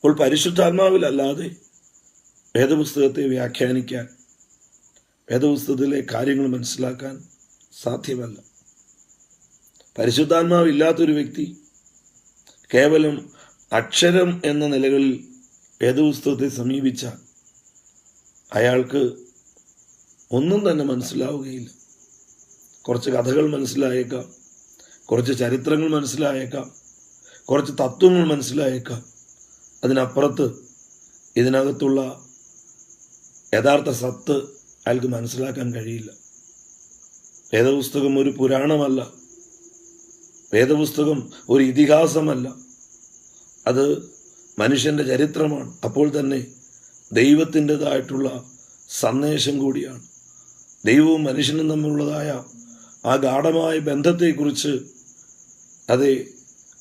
അപ്പോൾ പരിശുദ്ധാത്മാവിലല്ലാതെ വേദപുസ്തകത്തെ വ്യാഖ്യാനിക്കാൻ വേദപുസ്തകത്തിലെ കാര്യങ്ങൾ മനസ്സിലാക്കാൻ സാധ്യമല്ല. പരിശുദ്ധാത്മാവില്ലാത്തൊരു വ്യക്തി കേവലം അക്ഷരം എന്ന നിലകളിൽ വേദപുസ്തകത്തെ സമീപിച്ച അയാൾക്ക് ഒന്നും തന്നെ മനസ്സിലാവുകയില്ല. കുറച്ച് കഥകൾ മനസ്സിലായേക്കാം കുറച്ച് ചരിത്രങ്ങൾ മനസ്സിലായേക്കാം കുറച്ച് തത്വങ്ങൾ മനസ്സിലായേക്കാം. അതിനപ്പുറത്ത് ഇതിനകത്തുള്ള യഥാർത്ഥ സത്ത് അയാൾക്ക് മനസ്സിലാക്കാൻ കഴിയില്ല. വേദപുസ്തകം ഒരു പുരാണമല്ല. വേദപുസ്തകം ഒരു ഇതിഹാസമല്ല. അത് മനുഷ്യന്റെ ചരിത്രമാണ്. അപ്പോൾ തന്നെ ദൈവത്തിന്റെതായിട്ടുള്ള സന്ദേശം കൂടിയാണ്. ദൈവവും മനുഷ്യനും തമ്മിലുള്ളതായ ആ ഗാഠമായ ബന്ധത്തെക്കുറിച്ച് അതെ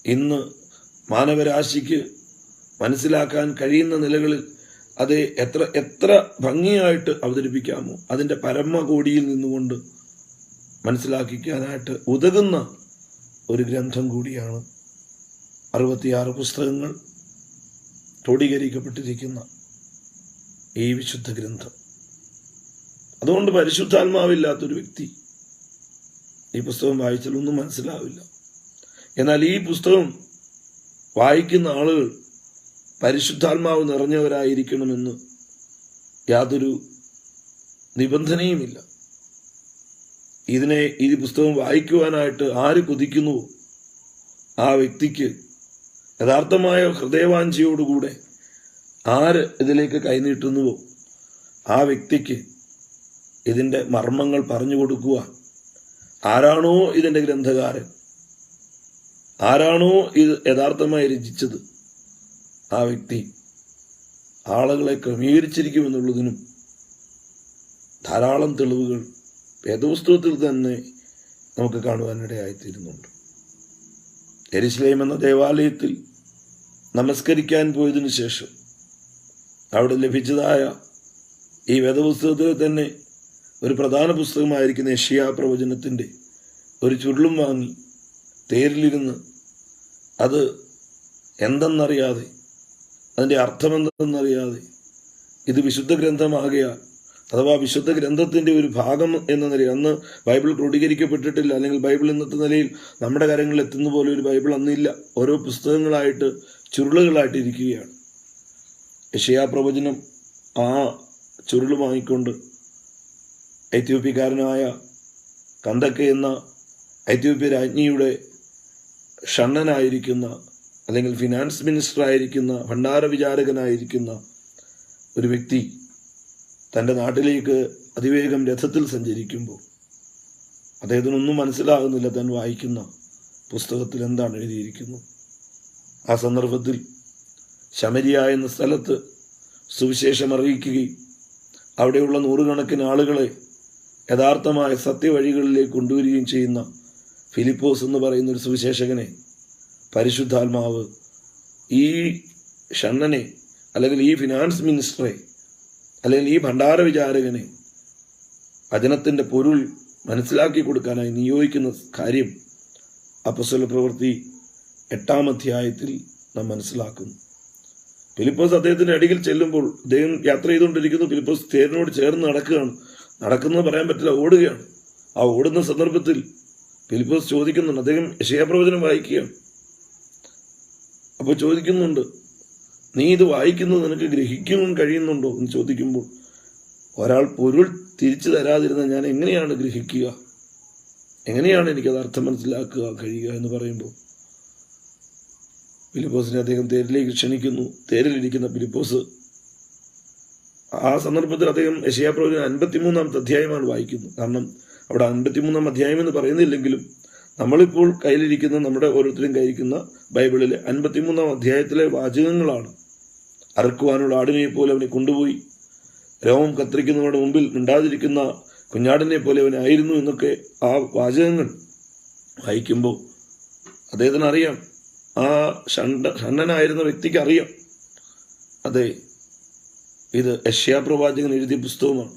ഇന്ന് മാനവരാശിക്ക് മനസ്സിലാക്കാൻ കഴിയുന്ന നിലകളിൽ അത് എത്ര എത്ര ഭംഗിയായിട്ട് അവതരിപ്പിക്കാമോ അതിന്റെ പരമകോടിയിൽ നിന്നുകൊണ്ട് മനസ്സിലാക്കിക്കാനായിട്ട് ഉതകുന്ന ഒരു ഗ്രന്ഥം കൂടിയാണ് അറുപത്തിയാറ് പുസ്തകങ്ങൾ ക്രോഡീകരിക്കപ്പെട്ടിരിക്കുന്ന ഈ വിശുദ്ധ ഗ്രന്ഥം. അതുകൊണ്ട് പരിശുദ്ധാത്മാവില്ലാത്തൊരു വ്യക്തി ഈ പുസ്തകം വായിച്ചാലൊന്നും മനസ്സിലാവില്ല. എന്നാൽ ഈ പുസ്തകം വായിക്കുന്ന ആളുകൾ പരിശുദ്ധാത്മാവ് നിറഞ്ഞവരായിരിക്കണമെന്ന് യാതൊരു നിബന്ധനയുമില്ല. ഇതിനെ ഈ പുസ്തകം വായിക്കുവാനായിട്ട് ആര് കൊതിക്കുന്നുവോ ആ വ്യക്തിക്ക് യഥാർത്ഥമായ ഹൃദയവാഞ്ചിയോടുകൂടെ ആര് ഇതിലേക്ക് കൈനീട്ടുന്നുവോ? ആ വ്യക്തിക്ക് ഇതിന്റെ മർമ്മങ്ങൾ പറഞ്ഞു കൊടുക്കുക ആരാണോ ഇതിന്റെ ഗ്രന്ഥകാരൻ? ആരാണോ ഇത് യഥാർത്ഥമായി രചിച്ചത്? ആ വ്യക്തി ആളുകളെ ക്രമീകരിച്ചിരിക്കുമെന്നുള്ളതിനും ധാരാളം തെളിവുകൾ വേദപുസ്തകത്തിൽ തന്നെ നമുക്ക് കാണുവാനിടയായിത്തീരുന്നുണ്ട്. എരിശ്ലേം എന്ന ദേവാലയത്തിൽ നമസ്കരിക്കാൻ പോയതിനു ശേഷം അവിടെ ലഭിച്ചതായ ഈ വേദപുസ്തകത്തിൽ തന്നെ ഒരു പ്രധാന പുസ്തകമായിരിക്കുന്ന ഏഷ്യ പ്രവചനത്തിന്റെ ഒരു ചുരുളും വാങ്ങി തേരിലിരുന്ന് അത് എന്തെന്നറിയാതെ അതിന്റെ അർത്ഥമെന്തെന്നറിയാതെ ഇത് വിശുദ്ധ ഗ്രന്ഥമാകയാൽ അഥവാ വിശുദ്ധ ഗ്രന്ഥത്തിന്റെ ഒരു ഭാഗം എന്ന നിലയിൽ അന്ന് ബൈബിൾ ക്രോഡീകരിക്കപ്പെട്ടിട്ടില്ല അല്ലെങ്കിൽ ബൈബിൾ ഇന്നത്തെ നിലയിൽ നമ്മുടെ കാര്യങ്ങളിൽ എത്തുന്ന പോലെ ഒരു ബൈബിൾ അന്നില്ല. ഓരോ പുസ്തകങ്ങളായിട്ട് ചുരുളുകളായിട്ട് ഇരിക്കുകയാണ് യഷയാ പ്രവചനം ആ ചുരുൾ വാങ്ങിക്കൊണ്ട് ഐത്യോപ്യക്കാരനായ കന്തക്ക എന്ന ഐത്യോപ്യ രാജ്ഞിയുടെ ഷണ്ണനായിരിക്കുന്ന അല്ലെങ്കിൽ ഫിനാൻസ് മിനിസ്റ്റർ ആയിരിക്കുന്ന ഭണ്ഡാര വിചാരകനായിരിക്കുന്ന ഒരു വ്യക്തി തന്റെ നാട്ടിലേക്ക് അതിവേഗം രഥത്തിൽ സഞ്ചരിക്കുമ്പോൾ അദ്ദേഹത്തിനൊന്നും മനസ്സിലാകുന്നില്ല താൻ വായിക്കുന്ന പുസ്തകത്തിൽ എന്താണ് എഴുതിയിരിക്കുന്നത്. ആ സന്ദർഭത്തിൽ ശമരിയ എന്ന സ്ഥലത്ത് സുവിശേഷം അറിയിക്കുകയും അവിടെയുള്ള നൂറുകണക്കിന് ആളുകളെ യഥാർത്ഥമായ സത്യവഴികളിലേക്ക് കൊണ്ടുവരികയും ചെയ്യുന്ന ഫിലിപ്പോസ് എന്ന് പറയുന്ന ഒരു സുവിശേഷകനെ പരിശുദ്ധാത്മാവ് ഈ ഷണ്ണനെ അല്ലെങ്കിൽ ഈ ഫിനാൻസ് മിനിസ്റ്ററെ അല്ലെങ്കിൽ ഈ ഭണ്ഡാര വിചാരകനെ വചനത്തിന്റെ പൊരുൾ മനസ്സിലാക്കി കൊടുക്കാനായി നിയോഗിക്കുന്ന കാര്യം അപ്പസ്വല പ്രവൃത്തി എട്ടാം അധ്യായത്തിൽ നാം മനസ്സിലാക്കുന്നു. ഫിലിപ്പോസ് അദ്ദേഹത്തിന്റെ അടിയിൽ ചെല്ലുമ്പോൾ അദ്ദേഹം യാത്ര ചെയ്തുകൊണ്ടിരിക്കുന്നു. ഫിലിപ്പോസ് തേരിനോട് ചേർന്ന് നടക്കുകയാണ്. നടക്കുന്നത് പറയാൻ പറ്റില്ല ഓടുകയാണ്. ആ ഓടുന്ന സന്ദർഭത്തിൽ ഫിലിപ്പോസ് ചോദിക്കുന്നുണ്ട്. അദ്ദേഹം ശയപ്രവചനം വായിക്കുകയാണ്. അപ്പോൾ ചോദിക്കുന്നുണ്ട് നീ ഇത് വായിക്കുന്നത് നിനക്ക് ഗ്രഹിക്കാൻ കഴിയുന്നുണ്ടോ? എന്ന് ചോദിക്കുമ്പോൾ ഒരാൾ പൊരുൾ തിരിച്ചു തരാതിരുന്ന ഞാൻ എങ്ങനെയാണ് ഗ്രഹിക്കുക? എങ്ങനെയാണ് എനിക്കത് അർത്ഥം മനസ്സിലാക്കുക കഴിയുക? എന്ന് പറയുമ്പോൾ ഫിലിപ്പോസിനെ അദ്ദേഹം തേരിലേക്ക് ക്ഷണിക്കുന്നു. തേരിലിരിക്കുന്ന ഫിലിപ്പോസ് ആ സന്ദർഭത്തിൽ അദ്ദേഹം യശയാപ്രവചന അൻപത്തിമൂന്നാമത്തെ അധ്യായമാണ് വായിക്കുന്നത് കാരണം അവിടെ അൻപത്തിമൂന്നാം അധ്യായം എന്ന് പറയുന്നില്ലെങ്കിലും നമ്മളിപ്പോൾ കയ്യിലിരിക്കുന്ന നമ്മുടെ ഓരോരുത്തരും കയ്യിരിക്കുന്ന ബൈബിളിലെ അൻപത്തിമൂന്നാം അധ്യായത്തിലെ വാചകങ്ങളാണ്. അറുക്കുവാനുള്ള ആടിനെ പോലെ അവനെ കൊണ്ടുപോയി. രോമം കത്തിരിക്കുന്നവരുടെ മുമ്പിൽ മിണ്ടാതിരിക്കുന്ന കുഞ്ഞാടിനെ പോലെ അവനായിരുന്നു എന്നൊക്കെ ആ വാചകങ്ങൾ വായിക്കുമ്പോൾ അദ്ദേഹത്തിന് അറിയാം. ആ ഷണ്ട ഷണ്ണനായിരുന്ന വ്യക്തിക്ക് അറിയാം. അതെ ഇത് യഷ്യാപ്രവാചകൻ എഴുതിയ പുസ്തകമാണ്.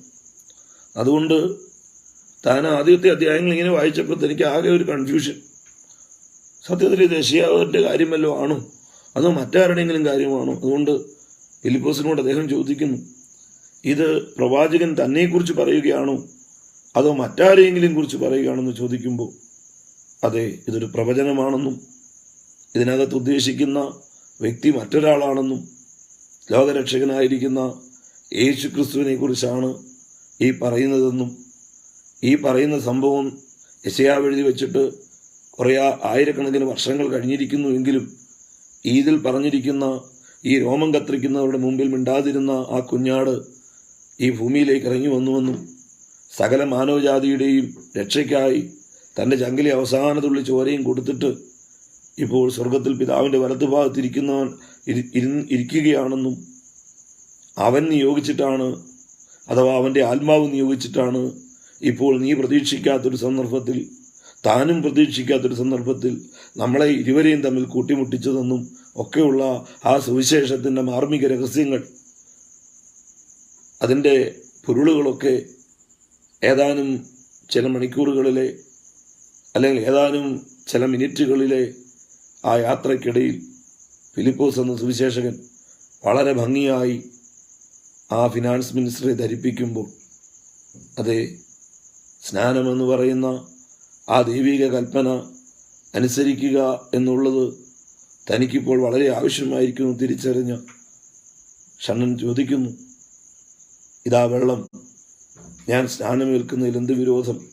അതുകൊണ്ട് താൻ ആദ്യത്തെ അധ്യായങ്ങൾ ഇങ്ങനെ വായിച്ചപ്പോൾ എനിക്ക് ആകെ ഒരു കൺഫ്യൂഷൻ സത്യത്തിൽ ഇത് കാര്യമല്ലോ ആണോ? അതോ മറ്റാരുടെയെങ്കിലും കാര്യമാണോ? അതുകൊണ്ട് ഫിലിപ്പോസിനോട് അദ്ദേഹം ചോദിക്കുന്നു ഇത് പ്രവാചകൻ തന്നെക്കുറിച്ച് പറയുകയാണോ? അതോ മറ്റാരെയെങ്കിലും കുറിച്ച് പറയുകയാണെന്ന് ചോദിക്കുമ്പോൾ അതെ ഇതൊരു പ്രവചനമാണെന്നും ഇതിനകത്ത് ഉദ്ദേശിക്കുന്ന വ്യക്തി മറ്റൊരാളാണെന്നും ലോകരക്ഷകനായിരിക്കുന്ന യേശു ക്രിസ്തുവിനെ കുറിച്ചാണ് ഈ പറയുന്നതെന്നും ഈ പറയുന്ന സംഭവം യശയാവെഴുതി വെച്ചിട്ട് കുറേ ആയിരക്കണക്കിന് വർഷങ്ങൾ കഴിഞ്ഞിരിക്കുന്നു എങ്കിലും ഈദിൽ പറഞ്ഞിരിക്കുന്ന ഈ രോമം കത്തിരിക്കുന്നവരുടെ മുമ്പിൽ മിണ്ടാതിരുന്ന ആ കുഞ്ഞാട് ഈ ഭൂമിയിലേക്ക് ഇറങ്ങി വന്നുവെന്നും സകല മാനവജാതിയുടെയും രക്ഷയ്ക്കായി തന്റെ ചങ്കിലെ അവസാനത്തുള്ളി ചോരയും കൊടുത്തിട്ട് ഇപ്പോൾ സ്വർഗത്തിൽ പിതാവിന്റെ വലത്തുഭാഗത്തിരിക്കുന്നവൻ ഭാഗത്തിരിക്കുന്നവൻ ഇരി- ഇരിക്കുകയാണെന്നും അവൻ നിയോഗിച്ചിട്ടാണ് അഥവാ അവന്റെ ആത്മാവ് നിയോഗിച്ചിട്ടാണ് ഇപ്പോൾ നീ പ്രതീക്ഷിക്കാത്തൊരു സന്ദർഭത്തിൽ താനും പ്രതീക്ഷിക്കാത്തൊരു സന്ദർഭത്തിൽ നമ്മളെ ഇരുവരെയും തമ്മിൽ കൂട്ടിമുട്ടിച്ചതെന്നും ഒക്കെയുള്ള ആ സുവിശേഷത്തിന്റെ മാർമിക രഹസ്യങ്ങൾ അതിന്റെ പൊരുളുകളൊക്കെ ഏതാനും ചില മണിക്കൂറുകളിലെ അല്ലെങ്കിൽ ഏതാനും ചില മിനിറ്റുകളിലെ ആ യാത്രയ്ക്കിടയിൽ ഫിലിപ്പോസ് എന്ന സുവിശേഷകൻ വളരെ ഭംഗിയായി ആ ഫിനാൻസ് മിനിസ്റ്ററെ ധരിപ്പിക്കുമ്പോൾ അതെ സ്നാനമെന്ന് പറയുന്ന ആ ദൈവിക കൽപ്പന അനുസരിക്കുക എന്നുള്ളത് തനിക്കിപ്പോൾ വളരെ ആവശ്യമായിരിക്കുന്നു തിരിച്ചറിഞ്ഞ ഷണ്ണൻ ചോദിക്കുന്നു ഇതാ വെള്ളം. ഞാൻ സ്നാനമേൽക്കുന്നതിൽ എന്ത് വിരോധം?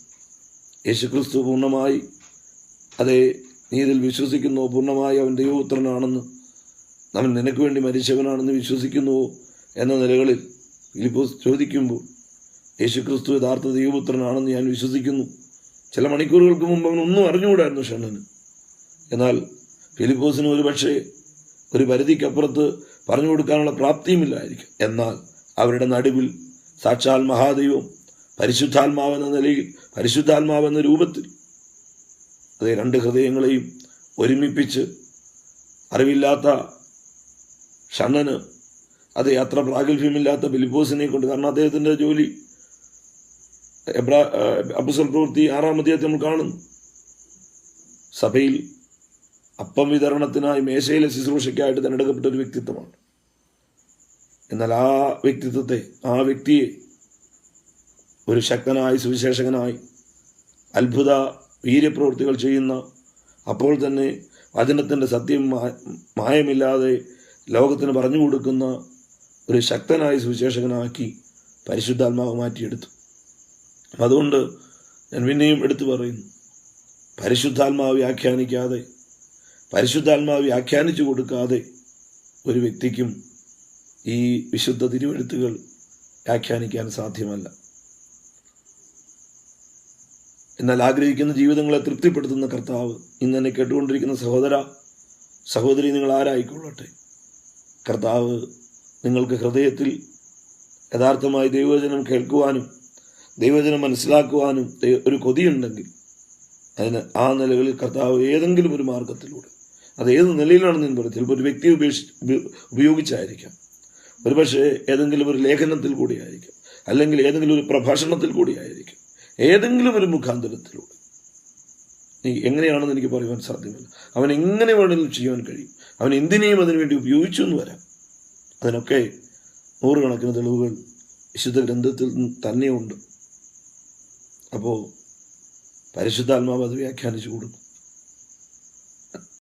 യേശുക്രിസ്തു പൂർണമായി അതെ നീ ഇതിൽ വിശ്വസിക്കുന്നുവോ പൂർണമായി അവൻ ദൈവപുത്രനാണെന്ന്. അവൻ നിനക്ക് വേണ്ടി മരിച്ചവനാണെന്ന് വിശ്വസിക്കുന്നുവോ? എന്ന നിലകളിൽ ഫിലിപ്പോസ് ചോദിക്കുമ്പോൾ യേശുക്രിസ്തു യഥാർത്ഥ ദൈവപുത്രനാണെന്ന് ഞാൻ വിശ്വസിക്കുന്നു. ചില മണിക്കൂറുകൾക്ക് മുമ്പ് അവൻ ഒന്നും അറിഞ്ഞുകൂടായിരുന്നു ഷണ്ണന് എന്നാൽ ഫിലിപ്പോസിന് ഒരു പക്ഷേ ഒരു പരിധിക്കപ്പുറത്ത് പറഞ്ഞു കൊടുക്കാനുള്ള പ്രാപ്തിയുമില്ലായിരിക്കും. എന്നാൽ അവരുടെ നടുവിൽ സാക്ഷാൽ മഹാദൈവം പരിശുദ്ധാത്മാവെന്ന നിലയിൽ പരിശുദ്ധാത്മാവെന്ന രൂപത്തിൽ അതേ രണ്ട് ഹൃദയങ്ങളെയും ഒരുമിപ്പിച്ച് അറിവില്ലാത്ത ഷണ്ണന് അത് അത്ര പ്രാഗൽഭ്യമില്ലാത്ത ഫിലിപ്പോസിനെ കൊണ്ട് കാരണം അദ്ദേഹത്തിന്റെ ജോലി അപ്പുസൽ പ്രവൃത്തി ആറാം അധ്യായത്തിൽ നമ്മൾ കാണുന്നു. സഭയിൽ അപ്പം വിതരണത്തിനായി മേശയിലെ ശുശ്രൂഷയ്ക്കായിട്ട് തിരഞ്ഞെടുക്കപ്പെട്ട ഒരു വ്യക്തിത്വമാണ്. എന്നാൽ ആ വ്യക്തിത്വത്തെ ആ വ്യക്തിയെ ഒരു ശക്തനായി സുവിശേഷകനായി അത്ഭുത വീര്യപ്രവൃത്തികൾ ചെയ്യുന്ന അപ്പോൾ തന്നെ വചനത്തിന്റെ സത്യം മായമില്ലാതെ ലോകത്തിന് പറഞ്ഞു കൊടുക്കുന്ന ഒരു ശക്തനായ സുവിശേഷകനാക്കി പരിശുദ്ധാത്മാവ് മാറ്റിയെടുത്തു. അതുകൊണ്ട് ഞാൻ പിന്നെയും എടുത്തു പറയുന്നു. പരിശുദ്ധാത്മാവ് വ്യാഖ്യാനിക്കാതെ പരിശുദ്ധാത്മാവ് വ്യാഖ്യാനിച്ചു കൊടുക്കാതെ ഒരു വ്യക്തിക്കും ഈ വിശുദ്ധ തിരുവെഴുത്തുകൾ വ്യാഖ്യാനിക്കാൻ സാധ്യമല്ല. എന്നാൽ ആഗ്രഹിക്കുന്ന ജീവിതങ്ങളെ തൃപ്തിപ്പെടുത്തുന്ന കർത്താവ് ഇന്ന് എന്നെ കേട്ടുകൊണ്ടിരിക്കുന്ന സഹോദര സഹോദരി നിങ്ങൾ ആരായിക്കൊള്ളട്ടെ? കർത്താവ് നിങ്ങൾക്ക് ഹൃദയത്തിൽ യഥാർത്ഥമായി ദൈവവചനം കേൾക്കുവാനും ദൈവവചനം മനസ്സിലാക്കുവാനും ഒരു കൊതിയുണ്ടെങ്കിൽ അതിന് ആ നിലകളിൽ കർത്താവ് ഏതെങ്കിലും ഒരു മാർഗത്തിലൂടെ അത് ഏത് നിലയിലാണെന്ന് ഞാൻ പറയും ചിലപ്പോൾ ഒരു വ്യക്തി ഉപേക്ഷി ഉപ- ഉപയോഗിച്ചായിരിക്കാം. ഒരുപക്ഷെ ഏതെങ്കിലും ഒരു ലേഖനത്തിൽ കൂടിയായിരിക്കും. അല്ലെങ്കിൽ ഏതെങ്കിലും ഒരു പ്രഭാഷണത്തിൽ കൂടിയായിരിക്കും. ഏതെങ്കിലും ഒരു മുഖാന്തരത്തിലൂടെ. നീ എങ്ങനെയാണെന്ന് എനിക്ക് പറയുവാൻ സാധ്യമല്ല. അവൻ എങ്ങനെ വേണമെങ്കിലും ചെയ്യാൻ കഴിയും. അവൻ എന്തിനേയും അതിനുവേണ്ടി ഉപയോഗിച്ചു എന്ന് വരാം. അതിനൊക്കെ നൂറുകണക്കിന് തെളിവുകൾ വിശുദ്ധ ഗ്രന്ഥത്തിൽ തന്നെയുണ്ട്. അപ്പോൾ പരിശുദ്ധാത്മാവ് അത് വ്യാഖ്യാനിച്ചു കൊടുക്കും